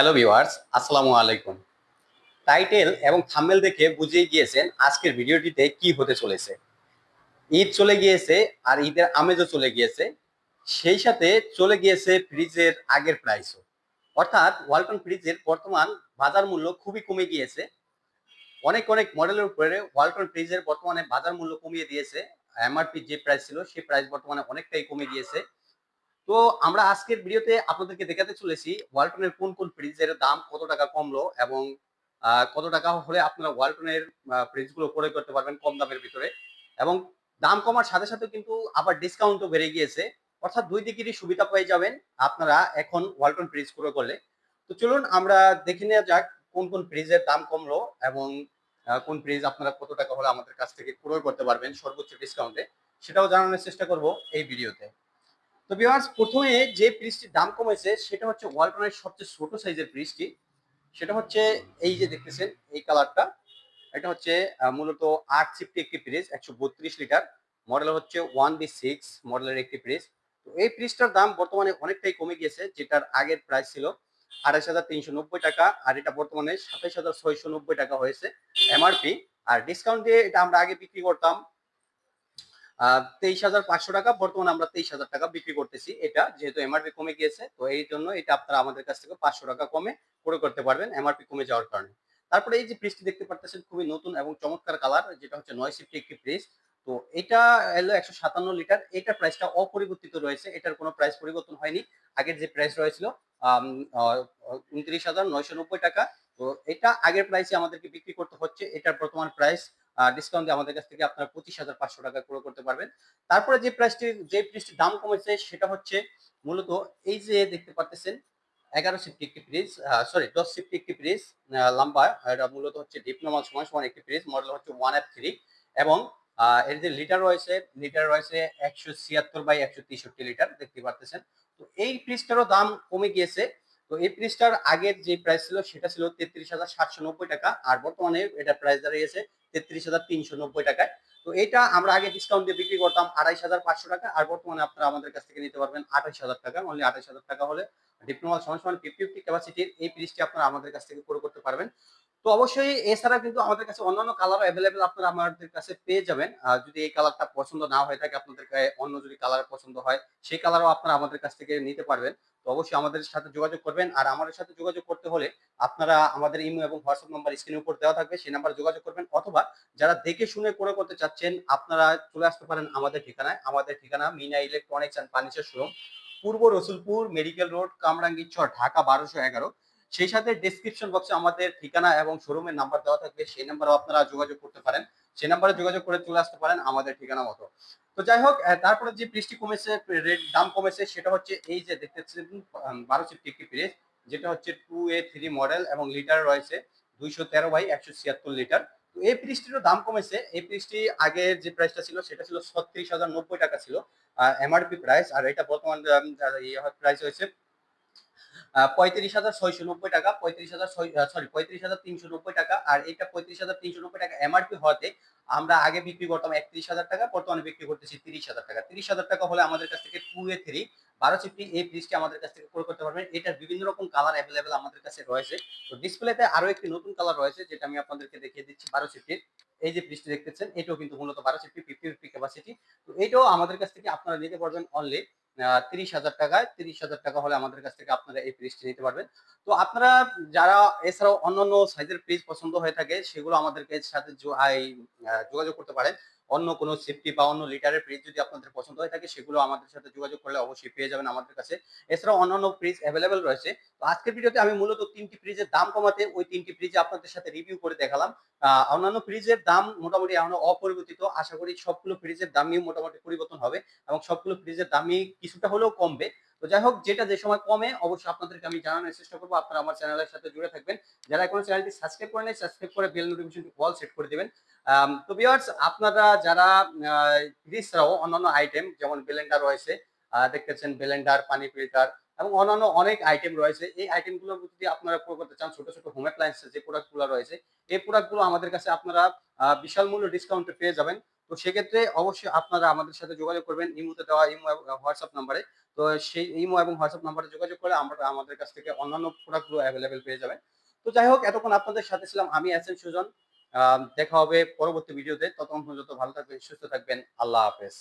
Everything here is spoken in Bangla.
হ্যালো ভিউয়ার্স আসসালামু আলাইকুম। টাইটেল এবং থাম্বনেল দেখে বুঝেই গিয়েছেন আজকের ভিডিওটিতে কি হতে চলেছে। ঈদ চলে গিয়েছে আর ঈদের আমেজও চলে গিয়েছে। সেই সাথে চলে গিয়েছে ফ্রিজের আগের প্রাইসও অর্থাৎ ওয়ালটন ফ্রিজের বর্তমান বাজার মূল্য খুবই কমে গিয়েছে। অনেক অনেক মডেলের উপরে ওয়ালটন ফ্রিজের বর্তমানে বাজার মূল্য কমিয়ে দিয়েছে। এমআরপি যে প্রাইস ছিল সেই প্রাইস বর্তমানে অনেকটাই কমে গিয়েছে। তো আমরা আজকের ভিডিওতে আপনাদেরকে দেখাতে চলেছি ওয়ালটনের কোন কোন ফ্রিজের দাম কত টাকা কমলো এবং কত টাকা হলে আপনারা ওয়ালটনের ফ্রিজগুলো ক্রয় করতে পারবেন কম দামের ভিতরে। এবং দাম কমার সাথে সাথে কিন্তু আবার ডিসকাউন্টও বেড়ে গিয়েছে। অর্থাৎ দুই দিকেরই সুবিধা পেয়ে যাবেন আপনারা এখন ওয়ালটন ফ্রিজ ক্রয় করলে। তো চলুন আমরা দেখে নেওয়া যাক কোন কোন ফ্রিজের দাম কমলো এবং কোন ফ্রিজ আপনারা কত টাকা হলে আমাদের কাছ থেকে ক্রয় করতে পারবেন সর্বোচ্চ ডিসকাউন্টে সেটাও জানানোর চেষ্টা করব এই ভিডিওতে। তো ভিউয়ার্স প্রথমে যে দাম কমেছে, সেটা হচ্ছে ওয়ালটনের সবচেয়ে ছোট সাইজের সেটা হচ্ছে এই যে দেখতেছেন, এই কালারটা এটা হচ্ছে মূলত আট সিফটি একটি একশো লিটার। মডেল হচ্ছে ওয়ান বি সিক্স মডেলের একটি ফ্রিজ তো এই ফ্রিজটার দাম বর্তমানে অনেকটাই কমে গিয়েছে, যেটার আগের প্রাইস ছিল আঠাশ হাজার তিনশো নব্বই টাকা, আর এটা বর্তমানে সাতাইশ হাজার ছয়শো নব্বই টাকা হয়েছে এমআরপি আর ডিসকাউন্ট দিয়ে এটা আমরা আগে বিক্রি করতাম তেইশ হাজার পাঁচশো টাকা, বর্তমানে আমরা তেইশ হাজার টাকা বিক্রি করতেছি। এটা যেহেতু এমআরপি কমে গিয়েছে, তো এই জন্য এটা আপনারা আমাদের কাছ থেকে পাঁচশো টাকা কমে করে করতে পারবেন এমআরপি কমে যাওয়ার কারণে। তারপরে এই যে ফ্রিজটি দেখতে পারতেছেন, খুবই নতুন এবং চমৎকার কালার যেটা হচ্ছে নয় সিফটি একটি ফ্রিজ তো এটা এলো একশো সাতান্ন লিটার এটার প্রাইসটা অপরিবর্তিত রয়েছে, এটার কোনো প্রাইস পরিবর্তন হয়নি। আগের যে প্রাইস রয়েছিল উনত্রিশ হাজার নয়শো নব্বই টাকা। তো এটা আগের প্রাইসে আমাদেরকে বিক্রি করতে হচ্ছে, এটার বর্তমান প্রাইস ডিসকাউন্ট আমাদের কাছ থেকে আপনারা পঁচিশ হাজার পাঁচশো টাকা ক্রয় করতে পারবেন। তারপরে যে প্রাইসটি যে প্রাইসটির দাম কমেছে সেটা হচ্ছে মূলত এই যে দেখতে পাচ্ছেন এগারো সিফটি একটি ফ্রিজ সরি দশ সিফটি একটি ফ্রিজ লম্বা, এটা মূলত হচ্ছে ডিপ নর্মাল সমান সমান একটি ফ্রিজ মডেল হচ্ছে ওয়ান এফ থ্রি এবং এর যে লিটার রয়েছে লিটার রয়েছে একশো ছিয়াত্তর বাই একশো তেষট্টি লিটার দেখতে পাচ্ছেন তো এই ফ্রিজটারও দাম কমে গিয়েছে। তো এই ফ্রিজটার আগের যে প্রাইস ছিল সেটা ছিল তেত্রিশ হাজার সাতশো নব্বই টাকা, আর বর্তমানে এটা প্রাইস দাঁড়িয়েছে তেত্রিশ হাজার তিনশো নব্বই টাকায়। তো এটা আমরা আগে ডিসকাউন্ট দিয়ে বিক্রি করতাম আড়াইশ হাজার পাঁচশো টাকা, আর বর্তমানে আপনারা আমাদের কাছ থেকে নিতে পারবেন আঠাইশ হাজার টাকা অনলি আঠাইশ হাজার টাকা হলে ডিপ্লোমা সমান সমান ফিফটি ফিফটি ক্যাপাসিটির এই ফ্রিজটি আপনারা আমাদের কাছ থেকে পুরো করতে পারবেন। তো অবশ্যই এছাড়া কিন্তু আমাদের কাছে অন্যান্য কালারও অ্যাভেলেবেল আপনারা আমাদের কাছে পেয়ে যাবেন। আর যদি এই কালারটা পছন্দ না হয়ে থাকে আপনাদেরকে অন্য যদি কালার পছন্দ হয়, সেই কালারও আপনারা আমাদের কাছ থেকে নিতে পারবেন। তো অবশ্যই আমাদের সাথে যোগাযোগ করবেন। আর আমাদের সাথে যোগাযোগ করতে হলে আপনারা আমাদের ইমো এবং হোয়াটসঅ্যাপ নাম্বার স্ক্রিনের উপর দেওয়া থাকবে। সেই নাম্বার যোগাযোগ করবেন। অথবা যারা দেখে শুনে করে করতে চাচ্ছেন, আপনারা চলে আসতে পারেন আমাদের ঠিকানায়। আমাদের ঠিকানা Mina electronics and furniture showroom Purba Rasulpur medical road কামরাঙ্গি ছ, ঢাকা বারোশো এগারো। সেই সাথে ডেসক্রিপশন বক্সে আমাদের ঠিকানা এবং শোরুমের নাম্বার দেওয়া থাকবে। সেই নাম্বারেও আপনারা যোগাযোগ করতে পারেন। সেই নাম্বারে যোগাযোগ করে চলে আসতে পারেন আমাদের ঠিকানা মতো। তো যাই হোক তারপরে যে বৃষ্টি কমেছে রেট দাম কমেছে, সেটা হচ্ছে এই যে দেখতেছেন বারো সিফটি ফ্রিজ যেটা হচ্ছে টু এ থ্রি মডেল এবং লিটার রয়েছে দুইশো তেরো বাই একশো ছিয়াত্তর লিটার তো এই ফ্রিজটিরও দাম কমেছে। এই ফ্রিজটি আগের যে প্রাইসটা ছিল, সেটা ছিল ছত্রিশ হাজার নব্বই টাকা ছিল এমআরপি প্রাইস আর এটা বর্তমান প্রাইস হয়েছে পঁয়ত্রিশ হাজার ছয়শো নব্বই টাকা, পঁয়ত্রিশ হাজার সরি পঁয়ত্রিশ হাজার তিনশো নব্বই টাকা, আর এটা পঁয়ত্রিশ হাজার তিনশো নব্বই টাকা এমআরপি হওয়াতে আমরা আগে বিক্রি করতাম একত্রিশ হাজার টাকা, বর্তমানে বিক্রি করতেছি তিরিশ হাজার টাকা। তিরিশ হাজার টাকা হলে আমাদের কাছ থেকে টু এ থ্রি বারো সিফটি এই ফ্রিজটি আমাদের কাছ থেকে ক্রয় করতে পারবেন। এটার বিভিন্ন রকম কালার অ্যাভেলেবেল আমাদের কাছে রয়েছে। তো ডিসপ্লেতে আরও একটি নতুন কালার রয়েছে, যেটা আমি আপনাদেরকে দেখিয়ে দিচ্ছি বারো সিফটির এই যে ফ্রিজটি দেখতেছেন, এটাও কিন্তু মূলত বারো সিফটি ফিফটি ফিফটি ক্যাপাসিটি তো এটাও আমাদের কাছ থেকে আপনারা নিতে পারবেন অনলি তিরিশ হাজার টাকায়, তিরিশ হাজার টাকা হলে আমাদের কাছ থেকে আপনারা এই ফ্রিজটি নিতে পারবেন। তো আপনারা যারা এছাড়াও অন্যান্য সাইজের ফ্রিজ পছন্দ হয়ে থাকে, সেগুলো আমাদেরকে সাথে যোগাযোগ করতে পারেন। অন্য কোনো সেফটি বা অন্য লিটারের ফ্রিজ যদি আপনাদের পছন্দ হয়ে থাকে, সেগুলো আমাদের সাথে যোগাযোগ করলে অবশ্যই পেয়ে যাবেন আমাদের কাছে। এছাড়াও অন্যান্য ফ্রিজ অ্যাভেলেবেল রয়েছে। তো আজকের ভিডিওতে আমি মূলত তিনটি ফ্রিজের দাম কমাতে ওই তিনটি ফ্রিজ আপনাদের সাথে রিভিউ করে দেখালাম। অন্যান্য ফ্রিজের দাম মোটামুটি এখনও অপরিবর্তিত। আশা করি সবগুলো ফ্রিজের দামই মোটামুটি পরিবর্তন হবে এবং সবগুলো ফ্রিজের দামই কিছুটা হলেও কমবে। তো যাই হোক যেটা যে সময় কমে, অবশ্যই আপনাদেরকে আমি জানানোর চেষ্টা করব। আপনারা আমার চ্যানেলের সাথে জুড়ে থাকবেন। যারা এখনও চ্যানেলটি সাবস্ক্রাইব করে নেই সাবস্ক্রাইব করে বেল নোটিফিকেশনটি অল সেট করে দিবেন। তো ভিউয়ার্স আপনারা যারা ফ্রিজ অন্যান্য আইটেম যেমন ব্লেন্ডার রয়েছে দেখতেছেন ব্লেন্ডার পানি ফিল্টার এবং অন্যান্য অনেক আইটেম রয়েছে। এই আইটেমগুলো যদি আপনারা প্রয়োগ করতে চান, ছোট ছোট হোম অ্যাপ্লায়েন্সের যে প্রোডাক্টগুলো রয়েছে, এই প্রোডাক্টগুলো আমাদের কাছে আপনারা বিশাল মূল্য ডিসকাউন্টে পেয়ে যাবেন। তো সেক্ষেত্রে অবশ্যই আপনারা আমাদের সাথে যোগাযোগ করবেন। ইমোতে দেওয়া ইমো হোয়াটসঅ্যাপ নাম্বারে। তো সেই ইমো এবং হোয়াটসঅ্যাপ নাম্বারে যোগাযোগ করে আমরা, আমাদের কাছ থেকে অন্যান্য প্রোডাক্টগুলো অ্যাভেলেবেল পেয়ে যাবেন। তো যাই হোক, এতক্ষণ আপনাদের সাথে ছিলাম। আমি এসএন সুজন দেখা হবে পরবর্তী ভিডিওতে ততক্ষণ পর্যন্ত ভালো থাকবেন, সুস্থ থাকবেন। আল্লাহ হাফেজ।